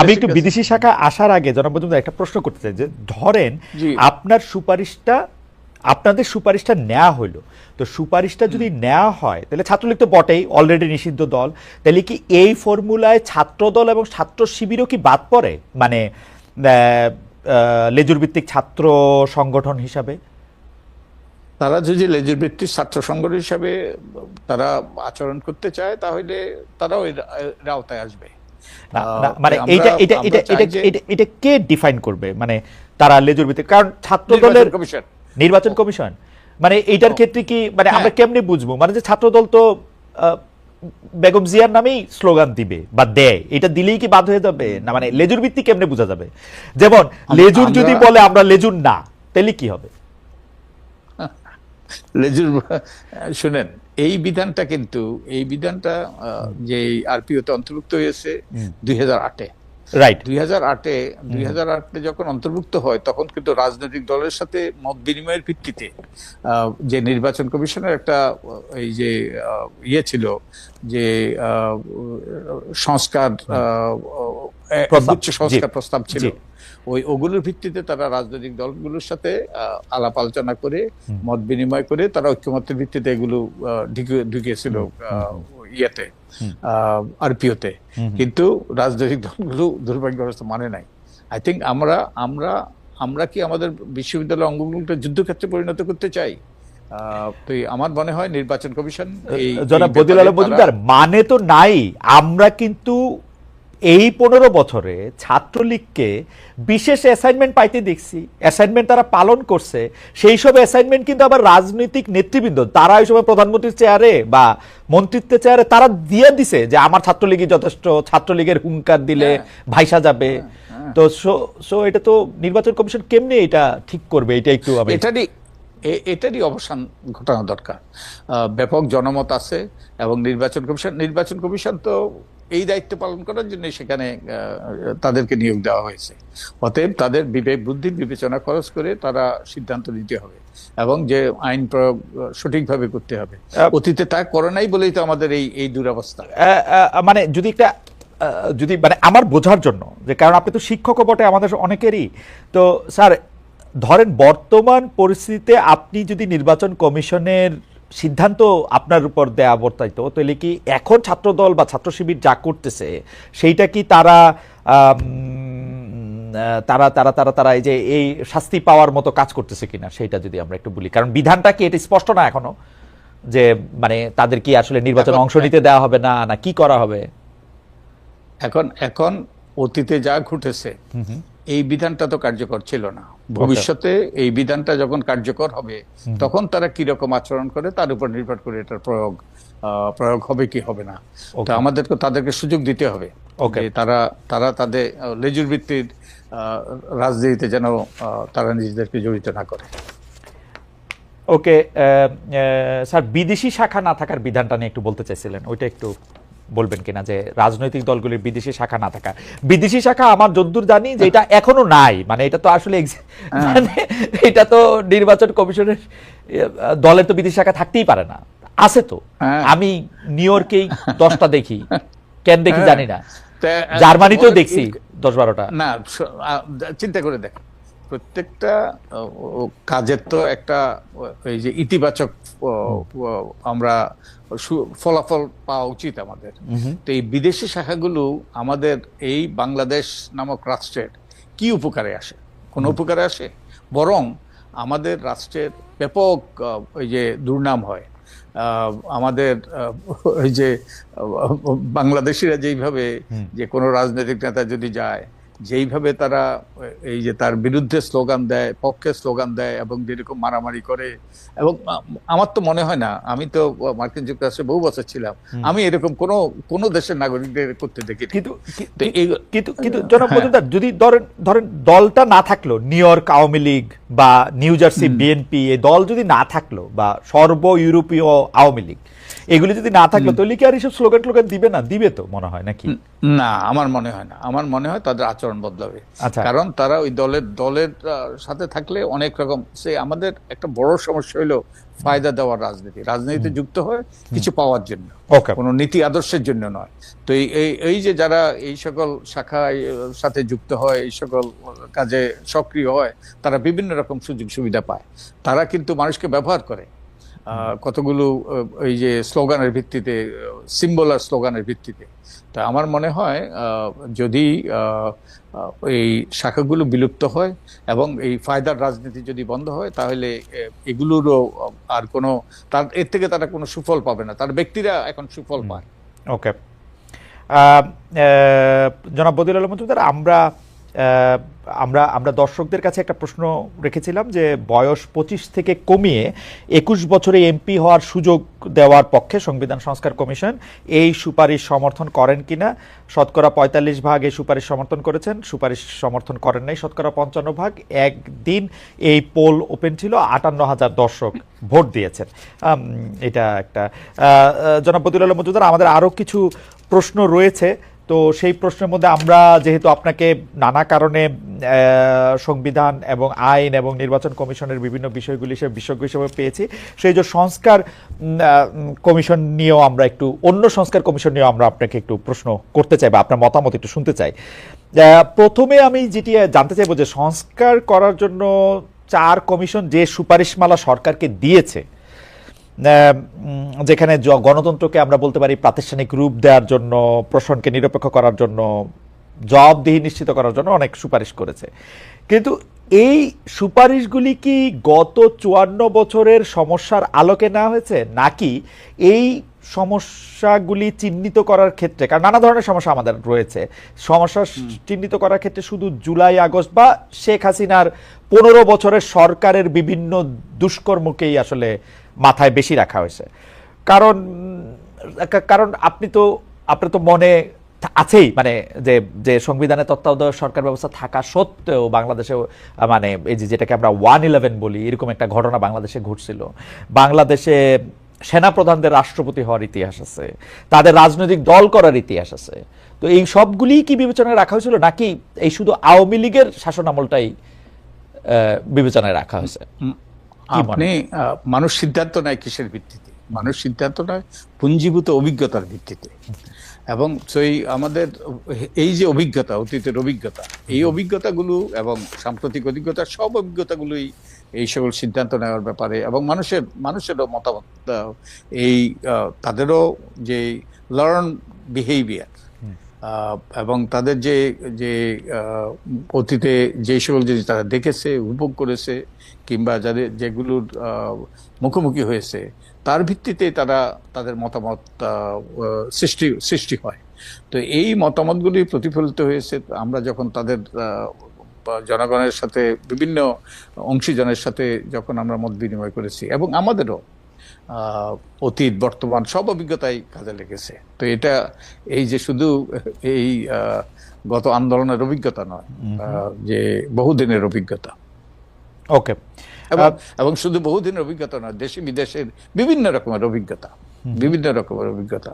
আমি একটু বিদেশি শাখা আসার আগে জনাব মজুমদার একটা প্রশ্ন করতে চাই যে ধরেন আপনার সুপারিশটা আপনাদের সুপারিশটা নেওয়া হইল। তো সুপারিশটা যদি নেওয়া হয় তাহলে ছাত্রলীগ তো বটেই অলরেডি নিষিদ্ধ দল। তাহলে কি এই ফর্মুলায় ছাত্র দল এবং ছাত্র শিবিরও কি বাদ পড়ে? মানে আহ, আহ, লেজুর ভিত্তিক ছাত্র সংগঠন হিসাবে? তারা যদি লেজের ভিত্তিক ছাত্র সংগঠন হিসাবে তারা আচরণ করতে চায় তাহলে তারাও এর এর আওতায় আসবে। মানে এইটা এটা এটা এটা এটা কে ডিফাইন করবে? মানে তারা লেজুর কারণ ছাত্র দলের নির্বাচন কমিশন। মানে এইটার ক্ষেত্রে কি মানে আমরা হ্যাঁ। কেমনে বুঝব? মানে যে ছাত্র দল তো আহ, বেগম জিয়ার নামেই স্লোগান দিবে বা দেয়। এটা দিলেই কি বাদ হয়ে যাবে? না মানে লেজুর ভিত্তি কেমনে বোঝা যাবে? যেমন লেজুর যদি বলে আমরা লেজুর না তাহলে কি হবে? লেজুর শুনেন এই বিধানটা কিন্তু এই বিধানটা যে আরপিওতে অন্তর্ভুক্ত হয়েছে দুই হাজার আটে। রাইট দুই হাজার আটে দুই হাজার আটে যখন অন্তর্ভুক্ত হয় তখন কিন্তু রাজনৈতিক দলের সাথে মত বিনিময়ের ভিত্তিতে আহ, যে নির্বাচন কমিশনের একটা এই যে ইয়ে ছিল যে আহ, সংস্কার উচ্চ সংস্কার প্রস্তাব ছিল। ওই ওগুলোর ভিত্তিতে তারা রাজনৈতিক দলগুলোর সাথে আলাপ আলোচনা করে মত বিনিময় করে তারা ঐক্যমতের ভিত্তিতে এগুলো ঢুকিয়েছিল ইয়েতে আরপিওতে। কিন্তু রাজনৈতিক দলগুলো দুর্ভাগ্যগ্রস্ত মানে নাই। আই থিঙ্ক আমরা আমরা আমরা কি আমাদের বিশ্ববিদ্যালয় অঙ্গগুলোকে যুদ্ধক্ষেত্রে পরিণত করতে চাই? আহ, তো আমার মনে হয় নির্বাচন কমিশন জনাব এই বদিউল আলম মজুমদার মানে তো নাই। আমরা কিন্তু এই পনেরো বছরে ছাত্রলীগকে বিশেষ অ্যাসাইনমেন্ট পাইতে দেখছি। অ্যাসাইনমেন্ট তারা পালন করছে। সেই সব অ্যাসাইনমেন্ট কিন্তু আবার রাজনৈতিক নেতৃবৃন্দ তারা ওই সময় প্রধানমন্ত্রীর চেয়ারে বা মন্ত্রিত্বের চেয়ারে তারা দিয়ে দিছে যে আমার ছাত্রলীগই যথেষ্ট ছাত্রলীগের হুঙ্কার দিলে হ্যাঁ। ভাইসা যাবে। তো সো এটা তো নির্বাচন কমিশন কেমনে এটা ঠিক করবে? এটা একটু এটারই এটারই অবসান ঘটানো দরকার। ব্যাপক জনমত আছে এবং নির্বাচন কমিশন নির্বাচন কমিশন তো এই দায়িত্ব পালন করার জন্য সেখানে তাদেরকে নিয়োগ দেওয়া হয়েছে। অতএব তাদের বিবেক বুদ্ধি বিবেচনা খরচ করে তারা সিদ্ধান্ত নিতে হবে এবং যে আইন প্রয়োগ সঠিকভাবে করতে হবে। অতীতে তা করে নাই বলেই তো আমাদের এই এই দুরবস্থা। মানে যদি একটা যদি মানে আমার বোঝার জন্য যে কারণ আপনি তো শিক্ষকও বটে আমাদের অনেকেরই। তো স্যার ধরেন বর্তমান পরিস্থিতিতে আপনি যদি নির্বাচন কমিশনের সিদ্ধান্ত আপনার উপর দেয়া বর্তাইত। তাহলে কি এখন ছাত্রদল বা ছাত্র শিবির যা করতেছে সেইটা কি তারা তারা তারা তারা তারা এই যে এই শাস্তি পাওয়ার মতো কাজ করতেছে কিনা সেইটা যদি আমরা একটু বলি। কারণ বিধানটা কি এটা স্পষ্ট না এখনও? যে মানে তাদের কি আসলে নির্বাচনে অংশ নিতে দেওয়া হবে না না কি করা হবে? এখন এখন অতীতে যা ঘটেছে এই বিধানটা তো কার্যকর ছিল না। ভবিষ্যতে এই বিধানটা যখন কার্যকর হবে তখন তারা কি রকম আচরণ করে তার উপর নির্ভর করে এটার প্রয়োগ প্রয়োগ হবে কি হবে না। তো. আমাদেরকে তাদেরকে সুযোগ দিতে হবে. যে তারা তারা তাদের লেজুর ভিত্তির রাজনীতিতে যেন তারা নিজেদেরকে জড়িত না করে। ওকে স্যার বিদেশি শাখা না থাকার বিধানটা নিয়ে একটু বলতে চাইছিলেন ওইটা একটু বলবেন কিনা যে রাজনৈতিক দলগুলির বিদেশি শাখা না থাকা। বিদেশি শাখা আমার যদ্দূর জানি যে এটা এখনও নাই। মানে এটা তো আসলে মানে এটা তো নির্বাচন কমিশনের দলের তো বিদেশি শাখা থাকতেই পারে না। আছে তো। হ্যাঁ। আমি নিউ ইয়র্কেই দশটা দেখি। কেন দেখি হ্যাঁ। জানি না। জার্মানিতেও দেখছি দশ বারোটা না চিন্তা করে দেখ। প্রত্যেকটা কাজের তো একটা এই যে ইতিবাচক আমরা ফলাফল পাওয়া উচিত আমাদের। তো এই বিদেশি শাখাগুলো আমাদের এই বাংলাদেশ নামক রাষ্ট্রের কি উপকারে আসে? কোন উপকারে আসে? বরং আমাদের রাষ্ট্রের ব্যাপক ওই যে দুর্নাম হয়। আমাদের ওই যে বাংলাদেশিরা যেইভাবে যে কোনো রাজনৈতিক নেতা যদি যায় যেইভাবে তারা এই যে তার বিরুদ্ধে স্লোগান দেয় পক্ষে স্লোগান দেয় এবং যেরকম মারামারি করে এবং আমার তো মনে হয় না আমি তো মার্কিন যুক্তরাষ্ট্রে বহু বছর ছিলাম আমি এরকম কোনো কোনো দেশের নাগরিকদের করতে দেখি কিন্তু কিন্তু কিন্তু জনাব হ্যাঁ। মজুমদার যদি ধরেন ধরেন দলটা না থাকল নিউ ইয়র্ক আওয়ামী লীগ বা নিউ জার্সি বিএনপি এই দল যদি না থাকল বা সর্ব ইউরোপীয় আওয়ামী লীগ এগুলি যদি না থাকল তাহলে কি আর এইসব স্লোগান টোগান দিবে না? দিবে তো মনে হয় নাকি? না আমার মনে হয় না। আমার মনে হয় তাদের আচরণ বদলাবে। আচ্ছা। কারণ তারা ওই দলের দলের সাথে থাকলে অনেক রকম সে আমাদের একটা বড় সমস্যা হলো ফায়দা দেওয়ার রাজনীতি। রাজনীতিতে যুক্ত হয় কিছু পাওয়ার জন্য। কোনো নীতি আদর্শের জন্য নয়। তো এই এই- যে যারা এই সকল শাখায় সাথে যুক্ত হয় এই সকল কাজে সক্রিয় হয় তারা বিভিন্ন রকম সুযোগ সুবিধা পায়। তারা কিন্তু মানুষকে ব্যবহার করে। কতগুলো এই যে স্লোগানের ভিত্তিতে সিম্বল আর স্লোগানের ভিত্তিতে। তা আমার মনে হয় যদি এই শাখাগুলো বিলুপ্ত হয় এবং এই ফায়দার রাজনীতি যদি বন্ধ হয় তাহলে এগুলোরও আর কোনো তার এর থেকে তারা কোনো সুফল পাবে না। তার ব্যক্তিরা এখন সুফল পায়। ওকে। জনাব বদিল আলম আমরা আমরা আমরা দর্শকদের কাছে একটা প্রশ্ন রেখেছিলাম যে বয়স পঁচিশ থেকে কমিয়ে একুশ বছরে এমপি হওয়ার সুযোগ দেওয়ার পক্ষে সংবিধান সংস্কার কমিশন এই সুপারিশ সমর্থন করেন কিনা? শতকরা পঁয়তাল্লিশ ভাগ এই সুপারিশ সমর্থন করেছেন, সুপারিশ সমর্থন করেন নাই। শতকরা পঞ্চান্ন ভাগ একদিন এই পোল ওপেন ছিল, আটান্ন হাজার দর্শক ভোট দিয়েছেন। এটা একটা। জনাব বদিউল আলম মজুমদার, আমাদের আরও কিছু প্রশ্ন রয়েছে। তো সেই প্রশ্নের মধ্যে আমরা যেহেতু আপনাকে নানা কারণে সংবিধান এবং আইন এবং নির্বাচন কমিশনের বিভিন্ন বিষয়গুলি সে বিশেষজ্ঞ হিসেবে পেয়েছি, সেই যে সংস্কার কমিশন নিয়েও আমরা একটু, অন্য সংস্কার কমিশন নিয়েও আমরা আপনাকে একটু প্রশ্ন করতে চাই বা আপনার মতামত একটু শুনতে চাই। প্রথমে আমি যেটি জানতে চাইব যে সংস্কার করার জন্য চার কমিশন যে সুপারিশমালা সরকারকে দিয়েছে যেখানে গণতন্ত্রকে আমরা বলতে পারি প্রাতিষ্ঠানিক রূপ দেওয়ার জন্য, প্রশ্নকে নিরপেক্ষ করার জন্য, জবাবদিহি নিশ্চিত করার জন্য অনেক সুপারিশ করেছে। কিন্তু এই সুপারিশগুলি কি গত চুয়ান্ন বছরের সমস্যার আলোকে নেওয়া হয়েছে? নাকি এই সমস্যাগুলি চিহ্নিত করার ক্ষেত্রে কারণ নানা ধরনের সমস্যা আমাদের রয়েছে। সমস্যা চিহ্নিত করার ক্ষেত্রে শুধু জুলাই আগস্ট বা শেখ হাসিনার পনেরো বছরের সরকারের বিভিন্ন দুষ্কর্মকেই আসলে মাথায় বেশি রাখা হয়েছে। কারণ কারণ আপনি তো আপনার তো মনে আছেই মানে যে যে সংবিধানে তত্ত্বাবধায়ক সরকার ব্যবস্থা থাকা সত্ত্বেও বাংলাদেশে মানে এই যে যেটাকে আমরা ওয়ান ইলেভেন বলি এরকম একটা ঘটনা বাংলাদেশে ঘটছিল। বাংলাদেশে সেনাপ্রধানদের রাষ্ট্রপতি হওয়ার ইতিহাস আছে তাদের রাজনৈতিক দল করার ইতিহাস আছে। তো এই সবগুলি কি বিবেচনায় রাখা হয়েছিল নাকি এই শুধু আওয়ামী লীগের শাসন আমলটাই আহ, বিবেচনায় রাখা হয়েছে? আপনি মানুষ সিদ্ধান্ত নেয় কিসের ভিত্তিতে? মানুষ সিদ্ধান্ত নেয়, পুঞ্জীভূত অভিজ্ঞতার ভিত্তিতে। এবং সেই আমাদের এই যে অভিজ্ঞতা, অতীতের অভিজ্ঞতা, এই অভিজ্ঞতাগুলো এবং সাম্প্রতিক অভিজ্ঞতা, সব অভিজ্ঞতাগুলোই এই সকল সিদ্ধান্ত নেওয়ার ব্যাপারে এবং মানুষের, মানুষেরও মতামত, এই তাদেরও যে লার্ন বিহেভিয়ার এবং তাদের যে যে অতীতে যে সকল জিনিস তারা দেখেছে, উপভোগ করেছে কিংবা যাদের যেগুলোর মুখোমুখি হয়েছে তার ভিত্তিতে তারা তাদের মতামত সৃষ্টি সৃষ্টি হয়। তো এই মতামতগুলি প্রতিফলিত হয়েছে। আমরা যখন তাদের জনগণের সাথে বিভিন্ন অংশীজনের সাথে যখন আমরা মত বিনিময় করেছি এবং আমাদেরও অতীত বর্তমান সব অভিজ্ঞতাই কাজে লেগেছে। তো এটা এই যে শুধু এই গত আন্দোলনের অভিজ্ঞতা নয় যে বহুদিনের অভিজ্ঞতা ওকে এবং এবং শুধু বহুদিনের অভিজ্ঞতা নয় দেশে বিদেশের বিভিন্ন রকমের অভিজ্ঞতা বিভিন্ন রকমের অভিজ্ঞতা।